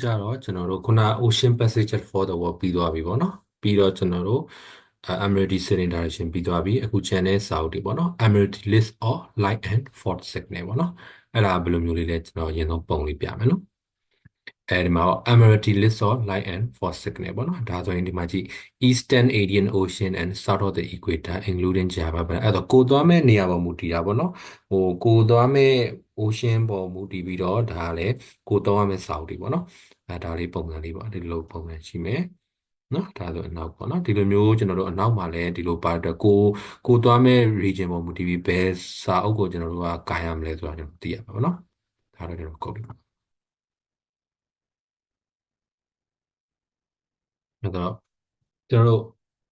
ကျွန်တော်တို့အခုကြတော့ကျွန်တော်တို့ခုန Ocean Passage for the World ပြီးသွားပြီပေါ့နော်ပြီးတော့ကျွန်တော်တို့ Emirati Sailing Direction ပြီးသွားပြီအခု channel စာအုပ်တွေပေါ့နော် Emirati List of Light and Fault Signal ပေါ့နော်အဲ့ဒါဘယ်လိုမျိုးလေးလဲကျွန်တော်အရင်ဆုံးပုံလေးပြမယ်နော် အဲဒီမှာ Emirati List of Light and Fault Signal ပေါ့နော်ဒါဆိုရင်ဒီမှာကြည့် Eastern Indian Ocean and South of the Equator including Java ပဲအဲ့တော့ကိုသွားမဲ့နေရာပေါ်မူတည်တာပေါ့နော်ဟိုကိုသွားမဲ့ Ocean ပေါ်မူတည်ပြီးတော့ဒါလည်းကိုသွားမဲ့ South တွေပေါ့နော်အဲဒါလေးပုံစံလေးပေါ့ဒီလိုပုံစံရှိမယ်နော်ဒါဆိုအနောက်ပေါ့နော်ဒီလိုမျိုးကျွန်တော်တို့အနောက်မှာလည်းဒီလိုပါတော့ကိုကိုသွားမဲ့ region ပေါ်မူတည်ပြီးဘယ်စာအုပ်ကိုကျွန်တော်တို့ကကာရမလဲဆိုတာကျွန်တော်သိရပါဘောနော်ဒါတော့ကျွန်တော် copy ပါ တော့ကျွန်တော်တို့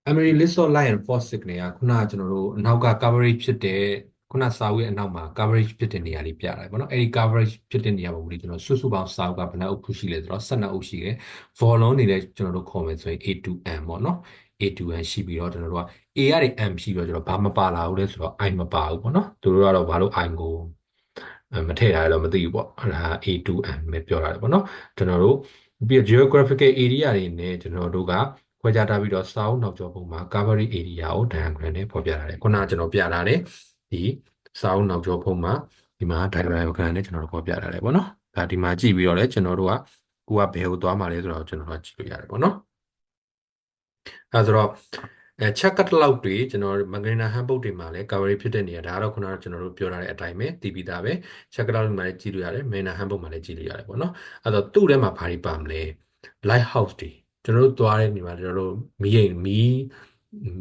Emery list of line and force signal ကခုနကကျွန်တော်တို့အနောက်က coverage ဖြစ်တဲ့ခုနစာအုပ်ရဲ့အနောက်မှာ coverage ဖြစ်တဲ့နေရာလေးပြရတယ်ပေါ့နော်အဲ့ဒီ coverage ဖြစ်တဲ့နေရာပုံလေးကျွန်တော်စုစုပေါင်းစာအုပ်ကဘယ်နှအုပ်ခုရှိလဲဆိုတော့12အုပ်ရှိတယ် volume နေလည်းကျွန်တော်တို့ခေါ်မယ်ဆိုရင် A to M ပေါ့နော် A to M ရှိပြီးတော့ကျွန်တော်တို့က A ကနေ M ရှိပြီးတော့ကျွန်တော်ဘာမပါလာဘူးလဲဆိုတော့ I မပါဘူးပေါ့နော်သူတို့ကတော့ဘာလို့ I ကိုမထည့်ထားရတော့မသိဘူးပေါ့အဲ့ဒါ A to M ပဲပြောရတယ်ပေါ့နော်ကျွန်တော်တို့ ပြီး geographical area တွေနဲ့ကျွန်တော်တို့ကခွဲခြားထားပြီးတော့ south နောက်ကျောပုံမှာ coverage area ကို diagram နဲ့ဖော်ပြထားတယ်ခုနကကျွန်တော်ပြထားတယ်ဒီစာအုပ်နောက်ကျောဖုံးမှာဒီမှာ diagram နဲ့ကျွန်တော်တို့ပေါ်ပြထားတယ်ပေါ့နော်ဒါဒီမှာကြည့်ပြီးတော့လည်းကျွန်တော်တို့ကကိုကဘယ်ကိုသွားမှာလဲဆိုတော့ကျွန်တော်တို့ကြည့်လို့ရတယ်ပေါ့နော်အဲဆိုတော့ အဲ check cut လောက်တွေကျွန်တော်မဂရနာဟန်ပုတ်တွေမှာလည်း coverage ဖြစ်တဲ့နေရာဒါကတော့ခုနကကျွန်တော်တို့ပြောထားတဲ့အတိုင်းပဲတည်ပြီးသားပဲ check cut လောက်တွေမှာလည်းကြည့်လို့ရတယ်မင်းနာဟန်ပုတ်မှာလည်းကြည့်လို့ရတယ်ပေါ့နော်အဲဆိုသူ့ထဲမှာဘာတွေပါမလဲ light house တွေကျွန်တော်တို့သွားတဲ့နေရာမှာကျွန်တော်တို့မီးရိမ်မီး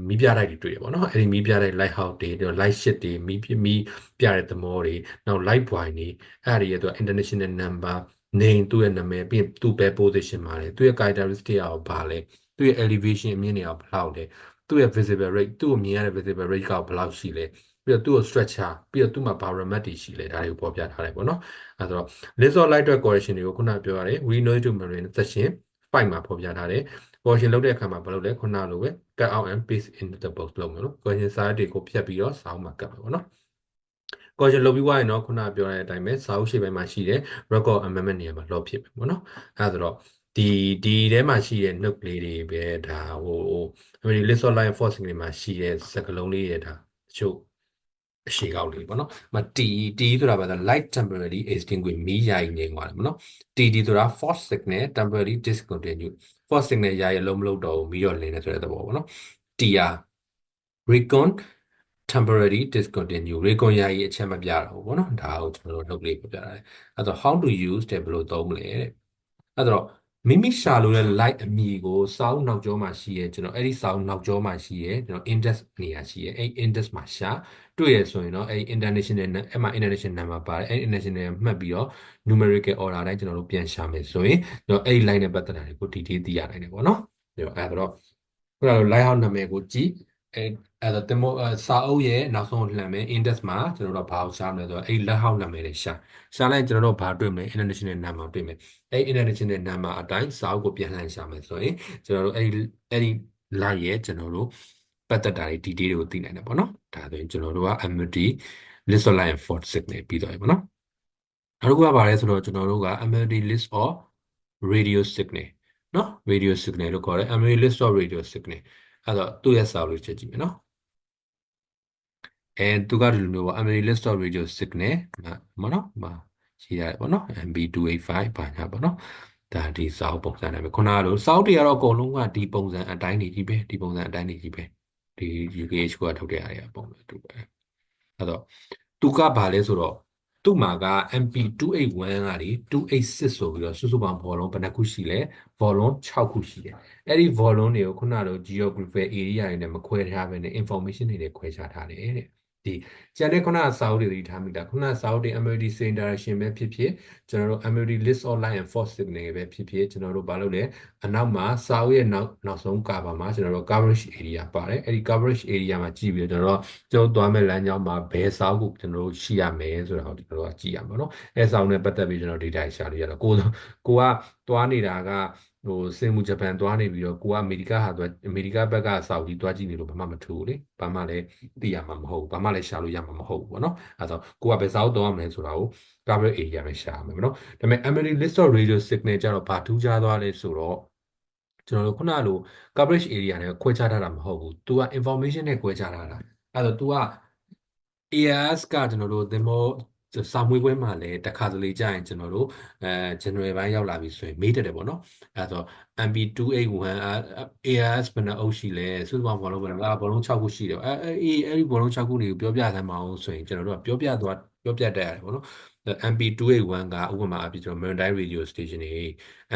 မီးပြတိုက်တွေတွေ့ရပါတော့အဲ့ဒီမီးပြတိုက် light house တွေ light ship တွေမီးမီးပြတဲ့သမောတွေနောက် light buoy တွေအဲ့ဒီရဲ့သူ international number name သူ့ရဲ့နာမည်ပြီးသူ့ဘယ် position မှာလဲသူ့ရဲ့ characteristic အောင်ဘာလဲသူ့ရဲ့ elevation အမြင့်နေအောင်ဘယ်လောက်လဲ သူ့ရဲ့ visible rate သူ့ကိုမြင်ရတဲ့ visible rate ကဘယ်လောက်ရှိလဲပြီးတော့သူ့ကို structure ပြီးတော့သူ့မှာ barometer တွေရှိလဲဒါတွေကိုပေါ်ပြထားတယ်ပေါ့နော်အဲဆိုတော့ list of light correction တွေကိုခုနပြောရတယ် we know to marine section 5မှာဖော်ပြထားတယ် portion လုပ်တဲ့အခါမှာဘာလုပ်လဲခုနလိုပဲ cut out and paste into the box လုပ်မယ်နော် question စာတွေကိုဖြတ်ပြီးတော့စာအုပ်မှာကတ်မယ်ပေါ့နော် question လုပ်ပြီးွားရင်တော့ခုနပြောတဲ့အတိုင်းပဲစာအုပ်ရှေ့ပိုင်းမှာရှိတဲ့ record amendment နေရာမှာ log ဖြစ်မယ်ပေါ့နော်အဲဒါဆိုတော့ ဒီဒီထဲမှာရှိတဲ့ note လေးတွေပဲဒါဟိုဟို list of line forcing တွေမှာရှိတဲ့စကားလုံးလေးတွေဒါတချို့အရှိကောက်လေးပေါ့နော်။မ T T ဆိုတာဘာလဲ light temporarily extinguish မီးယာယီငြိမ်းသွားတယ်ပေါ့နော်။ TD ဆိုတာ force signal temporary discontinue force signal ယာယီအလုံးမလုံးတော့ဘူးမီးတော့လင်းနေဆိုတဲ့သဘောပေါ့နော်။ TR recon temporary discontinue recon ယာယီအချက်မပြတော့ဘူးပေါ့နော်။ဒါကိုကျွန်တော်တို့လုပ်လေးပြပြတာလေ။အဲတော့ how to use တဲ့ဘယ်လိုသုံးမလဲတဲ့။အဲတော့ မိမိရှာလို့တဲ့ light အမည်ကိုစောင်းနောက်ကျောမှာရှိရဲကျွန်တော်အဲ့ဒီစောင်းနောက်ကျောမှာရှိရဲကျွန်တော် index နေရာရှိရဲအဲ့ index မှာရှာတွေ့ရဆိုရင်တော့အဲ့ international အဲ့မှာ international number ပါတယ်အဲ့ international မှတ်ပြီးတော့ numerical order တိုင်းကျွန်တော်တို့ပြန်ရှာမယ်ဆိုရင်ကျွန်တော်အဲ့ဒီ line နဲ့ပတ်သက်တာတွေကို detail သိရနိုင်တယ်ပေါ့နော်အဲ့တော့အဲ့တော့ခုနက line house နာမည်ကိုကြည့်အဲ အဲ့တော့တင်မောစာအုပ်ရဲ့နောက်ဆုံးလှမ်းမယ် index မှာကျွန်တော်တို့ဘာကိုရှာမလဲဆိုတော့အဲ့လက်ဟောက်နာမည်တွေရှာရှာလိုက်ကျွန်တော်တို့ဘာတွေ့မလဲ international number တွေ့မယ်အဲ့ international number အတိုင်းစာအုပ်ကိုပြန်လှန်ရှာမယ်ဆိုရင်ကျွန်တော်တို့အဲ့အဲ့ဒီ line ရဲ့ကျွန်တော်တို့ပတ်သက်တာတွေ detail တွေကိုသိနိုင်တယ်ပေါ့နော်ဒါဆိုရင်ကျွန်တော်တို့က MD list of line for signal ပြီးတော့ပြီပေါ့နော်နောက်တစ်ခုကဘာလဲဆိုတော့ကျွန်တော်တို့က MD list of radio signal နော် radio signal လို့ခေါ်တယ် MD list of radio signal အဲ့တော့သူ့ရဲ့စာလို့ချက်ကြည့်မယ်နော် အဲသူကဒီလိုမျိုးပေါ့ MD list of radio signal မနော်မရှိရတယ်ပေါ့နော် MB285 ဘာညာပေါ့နော်ဒါဒီစာအုပ်ပုံစံနဲ့ပဲခုနကလိုစာအုပ်တွေကတော့အကုန်လုံးကဒီပုံစံအတိုင်းနေကြီးပဲဒီပုံစံအတိုင်းနေကြီးပဲဒီ UKH ကထုတ်တဲ့အရာပုံပဲတူပဲအဲ့တော့သူကဘာလဲဆိုတော့သူ့မှာက MP281 ကနေ286ဆိုပြီးတော့စုစုပေါင်းဘောလုံးဘယ်နှခုရှိလဲဘောလုံး6ခုရှိတယ်အဲ့ဒီဘောလုံးတွေကိုခုနလို geographical area တွေနဲ့မခွဲထားဘဲနဲ့ information တွေနဲ့ခွဲခြားထားတယ်တဲ့ ဒီကျန်တဲ့ခုနစာအုပ်တွေထားမိတာခုနစာအုပ်တွေ MLD Same Direction ပဲဖြစ်ဖြစ်ကျွန်တော်တို့ MLD List Online and Force Signal ပဲဖြစ်ဖြစ်ကျွန်တော်တို့ဘာလုပ်လဲအနောက်မှာစာအုပ်ရဲ့နောက်နောက်ဆုံးကာပါမှာကျွန်တော်တို့ coverage area ပါတယ်အဲ့ဒီ coverage area မှာကြည့်ပြီးတော့ကျွန်တော်တို့ကျွန်တော်သွားမဲ့လမ်းကြောင်းမှာဘယ်စာအုပ်ကိုကျွန်တော်တို့ရှိရမယ်ဆိုတာကိုကျွန်တော်တို့ကကြည့်ရမှာเนาะအဲစာအုပ်နဲ့ပတ်သက်ပြီးကျွန်တော် data ရှာလို့ရတော့ကိုကိုကသွားနေတာက ဟိုစင်မူဂျပန်သွားနေပြီးတော့ကိုကအမေရိကဟာသွားအမေရိကဘက်ကစာအုပ်ကြီးသွားကြည့်နေလို့ဘာမှမထူဘူးလေဘာမှလည်းသိရမှာမဟုတ်ဘူးဘာမှလည်းရှာလို့ရမှာမဟုတ်ဘူးပေါ့နော်အဲဒါကိုကပဲစာအုပ်သွားရမယ်ဆိုတာကို coverage area ပဲရှာမယ်ပေါ့နော်ဒါပေမဲ့ Emily list of radio signal ကြတော့ဘာထူးခြားသွားလဲဆိုတော့ကျွန်တော်တို့ခုနလို coverage area နဲ့ခွဲခြားထားတာမဟုတ်ဘူး။ तू က information နဲ့ခွဲခြားထားတာ။အဲ့တော့ तू က AIS ကကျွန်တော်တို့သင်္ဘော စာမွေးပွဲမှာလည်းတစ်ခါတလေကြာရင်ကျွန်တော်တို့အဲ general ဘိုင်းရောက်လာပြီဆိုရင်မေးတတ်တယ်ပေါ့နော်အဲဆို MB281 AIS ဘယ်နှအုပ်ရှိလဲစုစုပေါင်းဘောလုံးဘယ်နှကဘောလုံး6ခုရှိတယ်အဲအဲအဲ့ဒီဘောလုံး6ခုတွေကိုပြောပြသမ်းမအောင်ဆိုရင်ကျွန်တော်တို့ကပြောပြသွားပြောပြတတ်ရတယ်ပေါ့နော် MB281 ကဥပမာအဖြစ်ကျွန်တော် Maritime Radio Station တွေ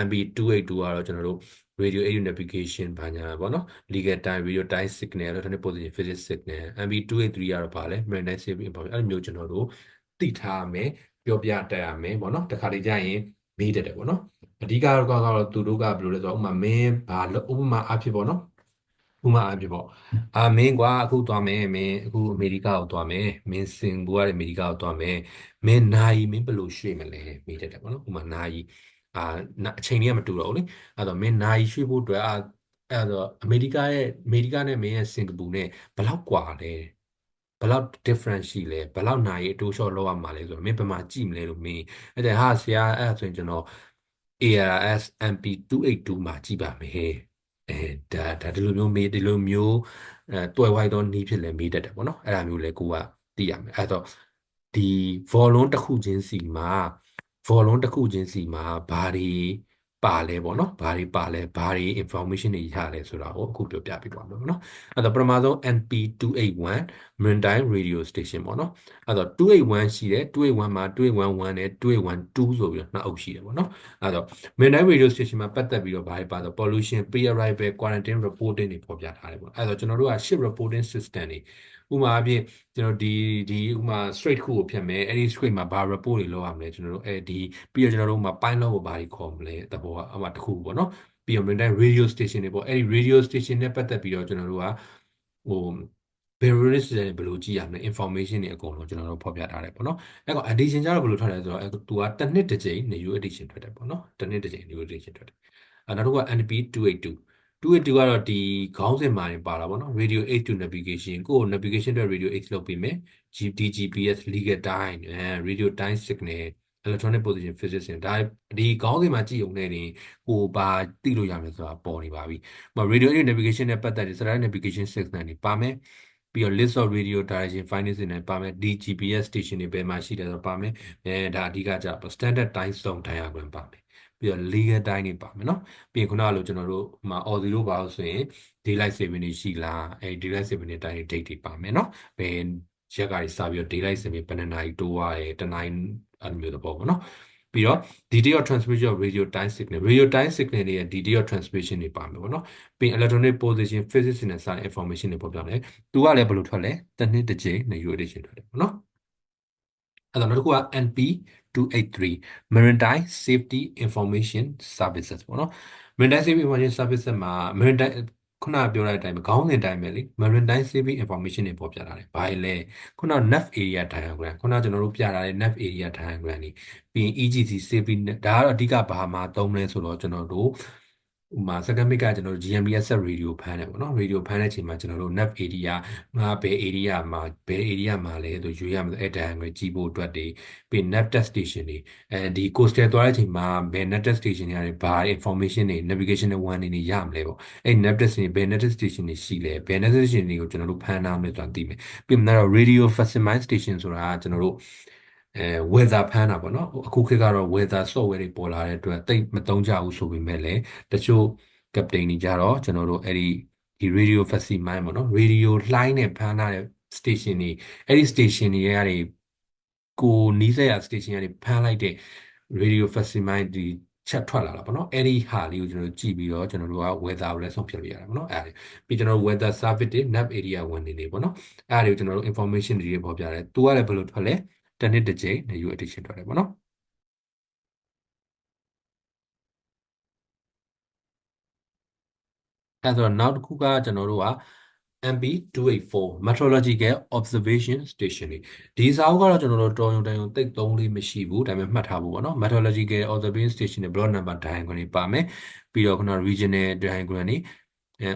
MB282 ကတော့ကျွန်တော်တို့ radio radio navigation ဘာညာပေါ့နော် legal time radio time signal electronic position physics signal MB283 ကတော့ဘာလဲ maritime saving information အဲ့လိုမျိုးကျွန်တော်တို့ သိထားမယ်ပြောပြတတ်ရမယ်ပေါ့နော်တခါတလေကြာရင်မေးတတ်တယ်ပေါ့နော်အဓိကတော့ကတော့သူတို့ကဘယ်လိုလဲဆိုတော့ဥပမာမင်းဘာလို့ဥပမာအဖြစ်ပေါ့နော်ဥပမာအဖြစ်ပေါ့အာမင်းကွာအခုသွားမယ်မင်းအခုအမေရိကကိုသွားမယ်မင်းစင်ဘူကနေအမေရိကကိုသွားမယ်မင်းနိုင်မင်းဘယ်လိုရွှေ့မလဲမေးတတ်တယ်ပေါ့နော်ဥပမာနိုင်အာအချိန်လေးကမတူတော့ဘူးလေအဲ့တော့မင်းနိုင်ရွှေ့ဖို့အတွက်အာအဲ့တော့အမေရိကရဲ့အမေရိကနဲ့မင်းရဲ့စင်ကာပူနဲ့ဘယ်လောက်ကွာလဲ ဘယ်လောက် difference ရှိလဲဘယ်လောက်နိုင်အတိုးလျှော့လောက်ရမှာလဲဆိုတော့မင်းဘယ်မှာကြည့်မလဲလို့မင်းအဲ့ဒါဟာဆရာအဲ့ဒါဆိုရင်ကျွန်တော် ARS MP282 မှာကြည့်ပါမယ်အဲဒါဒါဒီလိုမျိုးမေးဒီလိုမျိုးအဲတွယ်ဝိုက်တော့နီးဖြစ်လဲမေးတတ်တယ်ပေါ့နော်အဲ့ဒါမျိုးလဲကိုကသိရမယ်အဲ့တော့ဒီ volume တစ်ခုချင်းစီမှာ volume တစ်ခုချင်းစီမှာဘာတွေ ပါလဲပေါ့နော်ဘာတွေပါလဲဘာတွေ information တွေရလဲဆိုတာကိုအခုပြောပြပေးသွားမယ်ပေါ့နော်အဲ့တော့ပထမဆုံး NP281 Maritime Radio Station ပေါ့နော်အဲ့တော့281ရှိတယ်281မှာ281နဲ့281 2ဆိုပြီးတော့နှစ်အုပ်ရှိတယ်ပေါ့နော်အဲ့တော့ Maritime Radio Station မှာပတ်သက်ပြီးတော့ဘာတွေပါတော့ pollution pre-arrival quarantine reporting တွေဖော်ပြထားတယ်ပေါ့အဲ့တော့ကျွန်တော်တို့က ship reporting system တွေ ဥပမာအဖြစ်ကျွန်တော်ဒီဒီဥပမာ straight ခုကိုဖြတ်မယ်အဲ့ဒီ straight မှာဘာ report တွေလုပ်ရမလဲကျွန်တော်တို့အဲဒီပြီးတော့ကျွန်တော်တို့မှာ pilot ကိုဘာတွေခေါ်မလဲတဘောကအမှတစ်ခုပေါ့နော်ပြီးတော့ midnight radio station တွေပေါ့အဲ့ဒီ radio station နဲ့ပတ်သက်ပြီးတော့ကျွန်တော်တို့ကဟို various တွေဘယ်လိုကြည့်ရမလဲ information တွေအကုန်လုံးကျွန်တော်တို့ဖော်ပြထားတယ်ပေါ့နော်အဲ့တော့ edition ကျတော့ဘယ်လိုထွက်လဲဆိုတော့အဲသူကတစ်နှစ်တစ်ကြိမ် new edition ထွက်တယ်ပေါ့နော်တစ်နှစ်တစ်ကြိမ် new edition ထွက်တယ်အဲနောက်တစ်ခုက NP 282 282ကတော့ဒီခေါင်းစဉ်မှာပါတာပေါ့နော် radio 8 to navigation ကို navigation အတွက် radio 8လုပ်ပြီးမယ် DGPS legal time အဲ radio time signal electronic position physics ဒါဒီခေါင်းစဉ်မှာကြည့်ုံနဲ့နေကိုပါသိလို့ရမယ်ဆိုတာပေါ်နေပါပြီ။ဟို radio navigation နဲ့ပတ်သက်တဲ့ satellite navigation signal တွေပါမယ်။ပြီးတော့ list of radio direction findings တွေပါမယ် DGPS station တွေဘယ်မှာရှိတယ်ဆိုတော့ပါမယ်အဲဒါအဓိကကြတော့ standard time zone diagram ပါမယ် ပြီးတော့ legal တိုင်းနေပါမယ်နော်ပြီးရင်ခုနကလိုကျွန်တော်တို့မှာ audio လို့ပါလို့ဆိုရင် daylight saving တွေရှိလားအဲ daylight saving တွေတိုင်း date တွေပါမယ်နော်ဘယ်ရက်ကကြီးစပြီးတော့ daylight saving ဘယ်နှစ်နာရီတိုးရတယ်တနိုင်အဲ့လိုမျိုးသဘောပေါ့နော်ပြီးတော့ detail of transmission of radio time signal radio time signal တွေရဲ့ detail of transmission တွေပါမယ်ပေါ့နော်ပြီး electronic position physics နဲ့စာ information တွေပေါ်ပြတယ်သူကလည်းဘယ်လိုထွက်လဲတစ်နှစ်တစ်ကြိမ် new edition ထွက်တယ်ပေါ့နော်အဲ့တော့နောက်တစ်ခုက NP 283 Maritime Safety Information Services ပေါ့နော် Maritime Safety Information Services မှာ Maritime ခုနပြောတဲ့အတိုင်းပဲခေါင်းစဉ်အတိုင်းပဲလေ Maritime Safety Information တွေပေါ်ပြထားတယ်။ဘာလဲခုန nav area diagram ခုနကျွန်တော်တို့ပြထားတဲ့ nav area diagram တွေပြီးရင် EGC safety ဒါကတော့အဓိကဘာမှာသုံးလဲဆိုတော့ကျွန်တော်တို့ ဥမာ second mic ကကျွန်တော်တို့ GMBS radio ဖမ်းတယ်ပေါ့နော် radio ဖမ်းတဲ့အချိန်မှာကျွန်တော်တို့ nav area ငါဘယ် area မှာဘယ် area မှာလဲဆိုရွေးရမယ်အဲ့ diagram ကြည့်ဖို့အတွက်တွေပြီး nav test station တွေအဲဒီ coastal သွားတဲ့အချိန်မှာဘယ် nav test station တွေဘာ information တွေ navigation တွေ one တွေရမလဲပေါ့အဲ့ nav test တွေဘယ် nav test station တွေရှိလဲဘယ် nav test station တွေကိုကျွန်တော်တို့ဖမ်းနာမလဲဆိုတာသိမယ်ပြီးတော့ radio facsimile station ဆိုတာကကျွန်တော်တို့ အဲ weather ဖမ်းတာပေါ့နော်အခုခေတ်ကတော့ weather software တွေပေါ်လာတဲ့အတွက်တိတ်မသုံးကြဘူးဆိုပေမဲ့လည်းတချို့ captain တွေကြတော့ကျွန်တော်တို့အဲ့ဒီဒီ radio facsimile ပေါ့နော် radio လှိုင်းနဲ့ဖမ်းထားတဲ့ station တွေအဲ့ဒီ station တွေကနေကိုနီးစက်ရ station ကနေဖမ်းလိုက်တဲ့ radio facsimile ဒီချက်ထွက်လာတာပေါ့နော်အဲ့ဒီဟာလေးကိုကျွန်တော်တို့ကြည့်ပြီးတော့ကျွန်တော်တို့က weather ကိုလည်းဆုံးဖြတ်လို့ရတယ်ပေါ့နော်အဲ့ဒါပြီးကျွန်တော်တို့ weather service တွေ nav area ဝင်နေနေပေါ့နော်အဲ့ဒါတွေကိုကျွန်တော်တို့ information တွေပေါ်ပြတယ်သူကလည်းဘယ်လိုထွက်လဲ တစ်နှစ်တစ်ကြိမ် new edition ထွက်တယ်ပေါ့နော်အဲဆိုတော့နောက်တစ်ခုကကျွန်တော်တို့က MB284 meteorological observation station တွေဒီစာအုပ်ကတော့ကျွန်တော်တို့တော်ရုံတန်ရုံတိတ်သုံးလေးမရှိဘူးဒါပေမဲ့မှတ်ထားဖို့ပေါ့နော် meteorological observation station တွေ block number diagram တွေပါမယ်ပြီးတော့ခုန regional diagram တွေအဲ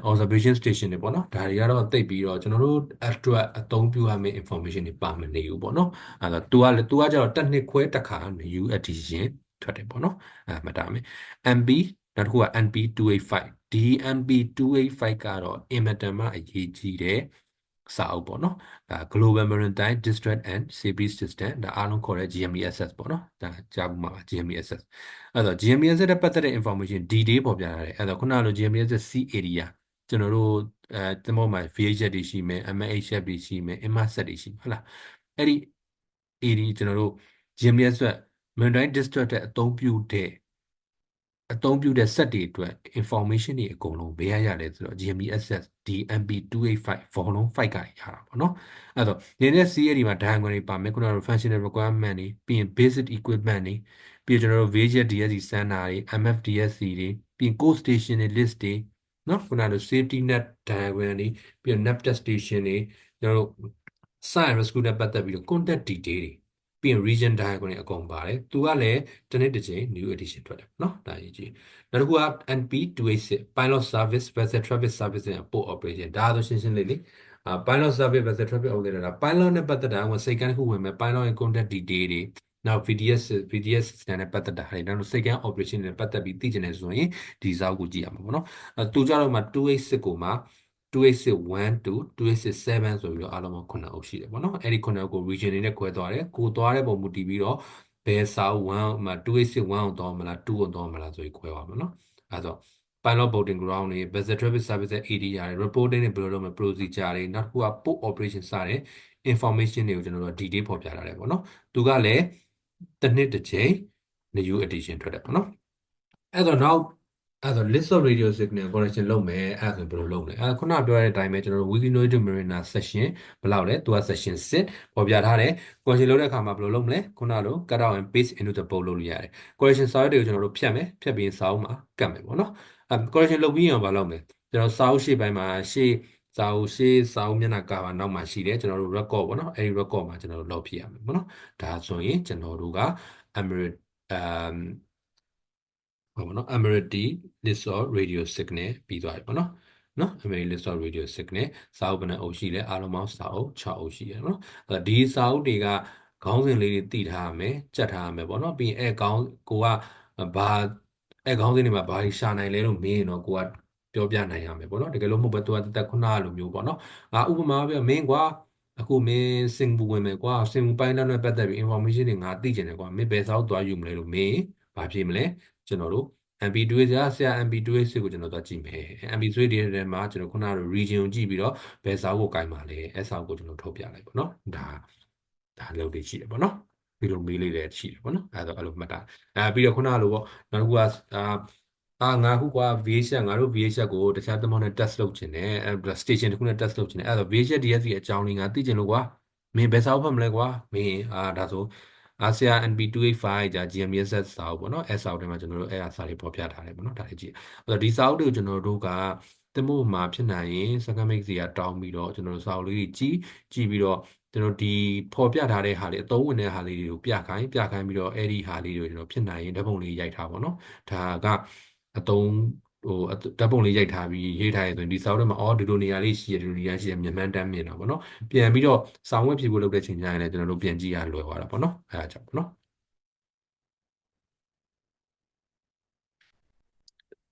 observation station တွေပေါ့နော်ဒါတွေကတော့တိတ်ပြီးတော့ကျွန်တော်တို့အတွက်အသုံးပြုရမယ့် information တွေပါမနေဘူးပေါ့နော်အဲတော့ तू ကလည်း तू ကကျတော့တစ်နှစ်ခွဲတစ်ခါ new edition ထွက်တယ်ပေါ့နော်အဲမှတ်ထားမယ် MB နောက်တစ်ခုက NP285 DMP285 ကတော့အင်မတန်မှအရေးကြီးတဲ့ စာအုပ်ပေါ့နော်ဒါ Global Maritime District and Safety System ဒါအားလုံးခေါ်တဲ့ GMESS ပေါ့နော်ဒါကြားဘူးမှာပါ GMESS အဲ့တော့ GMESS နဲ့ပတ်သက်တဲ့ information D-Day ပေါ်ပြထားတယ်အဲ့တော့ခုနကလို GMESS C area ကျွန်တော်တို့အဲတင်မောမှာ VHS တွေရှိမယ် MHS တွေရှိမယ် MSS တွေရှိမယ်ဟုတ်လားအဲ့ဒီ area ကျွန်တော်တို့ GMESS ဆို Maritime District တဲ့အသုံးပြုတဲ့အသုံးပြုတဲ့ set တွေအတွက် information တွေအကုန်လုံးဘယ်ရရလဲဆိုတော့ GMESS DMP285 volume 5ကရတာပေါ့နော်အဲ့တော့ဒီနေ့ CA ဒီမှာ diagram တွေပါမယ်ခုနက functional requirement တွေပြီးရင် basic equipment တွေပြီးကျွန်တော်တို့ VHS DSC standard တွေ MFDSC တွေပြီးရင် code station တွေ list တွေနော်ခုနက safety net diagram တွေပြီးတော့ nav station တွေကျွန်တော်တို့ site rescue နဲ့ပတ်သက်ပြီးတော့ contact detail တွေ ပြီးရင် region diagram တွေအကုန်ပါတယ်သူကလည်းတစ်နေ့တစ်ချိန် new edition ထွက်တယ်เนาะဒါရေးကြည့်နောက်တစ်ခုက NP286 pilot service vessel traffic service and port operation ဒါဆိုရှင်းရှင်းလေးလေအာ pilot service vessel traffic operation ဒါ pilot နဲ့ပတ်သက်တာကစိတ်ကန်းတစ်ခုဝင်မယ် pilot ရဲ့ contact detail တွေနောက် VDS VDS system နဲ့ပတ်သက်တာတွေနောက်စိတ်ကန်း operation နဲ့ပတ်သက်ပြီးသိချင်တယ်ဆိုရင်ဒီစာအုပ်ကိုကြည့်ရမှာပေါ့နော်အဲသူကြတော့မှ286ကိုမှ 286 2 287ဆိုပြီးတော့အားလုံး9အုပ်ရှိတယ်ပေါ့နော်အဲ့ဒီ9အုပ်ကို region တွေနဲ့ခွဲသွားတယ်ကိုသွားတဲ့ပုံမူတည်ပြီးတော့ဘယ်စာအုပ်1မှာ286 1ကိုသွားမလား2ကိုသွားမလားဆိုပြီးခွဲသွားမှာနော်အဲဆို pilot boarding ground တွေ vessel traffic service area တွေ reporting တွေဘယ်လိုလုပ်မလဲ procedure တွေနောက်တစ်ခုက port operation စတဲ့ information တွေကိုကျွန်တော်တို့ detail ဖော်ပြထားတယ်ပေါ့နော်သူကလည်းတစ်နှစ်တစ်ချိန် new edition ထွက်တယ်ပေါ့နော်အဲ့တော့နောက် အဲ့တော့ list of radio signal correction လုပ်မယ်အဲ့ဒါဆိုဘယ်လိုလုပ်လဲအဲ့ခုနပြောတဲ့အတိုင်းပဲကျွန်တော်တို့ Wikinoid to Marina session ဘယ်လောက်လဲသူက session 6ပေါ်ပြထားတယ် correction လုပ်တဲ့အခါမှာဘယ်လိုလုပ်မလဲခုနလို cut out and paste into the bowl လုပ်လို့ရတယ် correction စာရွက်တွေကိုကျွန်တော်တို့ဖြတ်မယ်ဖြတ်ပြီးစာအုပ်မှာကတ်မယ်ပေါ့နော်အဲ့ correction လုပ်ပြီးရင်ဘာလုပ်မလဲကျွန်တော်စာအုပ်ရှေ့ပိုင်းမှာရှေ့စာအုပ်ရှေ့စာအုပ်မျက်နှာကာပါနောက်မှာရှိတယ်ကျွန်တော်တို့ record ပေါ့နော်အဲဒီ record မှာကျွန်တော်တို့လုပ်ပြရမယ်ပေါ့နော်ဒါဆိုရင်ကျွန်တော်တို့က Emirate um ဟောပေါ့နော် Emirati list of radio signal ပြီးသွားပြီပေါ့နော်နော် Emirati list of radio signal စာအုပ်ဘယ်နှအုပ်ရှိလဲအားလုံးပေါင်းစာအုပ်6အုပ်ရှိတယ်နော်အဲ့ဒီစာအုပ်တွေကခေါင်းစဉ်လေးတွေတည်ထားရမယ်ကြက်ထားရမယ်ပေါ့နော်ပြီးရင်အဲခေါင်းကိုကဘာအဲခေါင်းစဉ်တွေမှာဘာရှာနိုင်လဲလို့မေးရင်တော့ကိုကပြောပြနိုင်ရမယ်ပေါ့နော်တကယ်လို့မဟုတ်ဘဲသူကတက်တက်ခုနလိုမျိုးပေါ့နော်ငါဥပမာပြမင်းကွာအခုမင်းစင်ဘူဝင်မယ်ကွာစင်ဘူပိုင်းနဲ့ပတ်သက်ပြီး information တွေငါသိချင်တယ်ကွာမင်းဘယ်စာအုပ်သွားယူမလဲလို့မင်းဘာဖြစ်မလဲ ကျွန်တော်တို့ MP2 ဆရာဆရာ MP2 ကိုကျွန်တော်သွားကြည့်မယ် MP3 တွေထဲမှာကျွန်တော်ခုနက region ကိုကြည့်ပြီးတော့ဘယ်စာအုပ်ကိုကင်ပါလဲအဲစာအုပ်ကိုကျွန်တော်ထုတ်ပြလိုက်ပေါ့နော်ဒါဒါလုပ်တွေရှိတယ်ပေါ့နော်ပြီးတော့မေးလေးလည်းရှိတယ်ပေါ့နော်အဲဒါအဲ့လိုမှတ်တာအဲပြီးတော့ခုနကလိုပေါ့နောက်တစ်ခုကအာအာငါခုကွာ VHS ငါတို့ VHS ကိုတခြားသမောင်းနဲ့ test လုပ်ချင်တယ်အဲ station တစ်ခုနဲ့ test လုပ်ချင်တယ်အဲဒါ VHS DSC အကြောင်းလေးငါသိချင်လို့ကွာမင်းဘယ်စာအုပ်ဖတ်မလဲကွာမင်းအာဒါဆို အာဆီယံ NP285 ကြာ GMS စာအုပ်ပေါ့နော်အဲစာအုပ်ထဲမှာကျွန်တော်တို့အဲအစာတွေပေါ်ပြထားတယ်ပေါ့နော်ဒါလေးကြည့်အဲ့တော့ဒီစာအုပ်တွေကိုကျွန်တော်တို့ကတမို့မှာဖြစ်နိုင်ရင် second mix တွေကတောင်းပြီးတော့ကျွန်တော်တို့စာအုပ်လေးတွေကြည့်ကြည့်ပြီးတော့ကျွန်တော်ဒီပေါ်ပြထားတဲ့ဟာလေးအသုံးဝင်တဲ့ဟာလေးတွေကိုပြခိုင်းပြခိုင်းပြီးတော့အဲ့ဒီဟာလေးတွေကိုကျွန်တော်ဖြစ်နိုင်ရင်ဓာတ်ပုံလေးရိုက်ထားပါတော့ဒါကအသုံး ဟိုဓာတ်ပုံလေးရိုက်ထားပြီးရေးထားရဆိုရင်ဒီစာအုပ်ထဲမှာအော်ဒီလိုနေရာလေးရှိရဒီလိုနေရာရှိရမြန်မှန်တမ်းမြင်တာပေါ့နော်ပြန်ပြီးတော့စာဝတ်ဖြေဖို့လုပ်တဲ့ချိန်ကျရင်လည်းကျွန်တော်တို့ပြန်ကြည့်ရလွယ်သွားတာပေါ့နော်အဲဒါကြောင့်ပေါ့နော်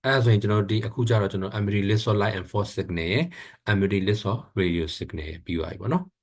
အဲဒါဆိုရင်ကျွန်တော်ဒီအခုကျတော့ကျွန်တော် Amity list of light and force signal ရယ် Amity list of radio signal ရယ်ပြီးသွားပြီပေါ့နော်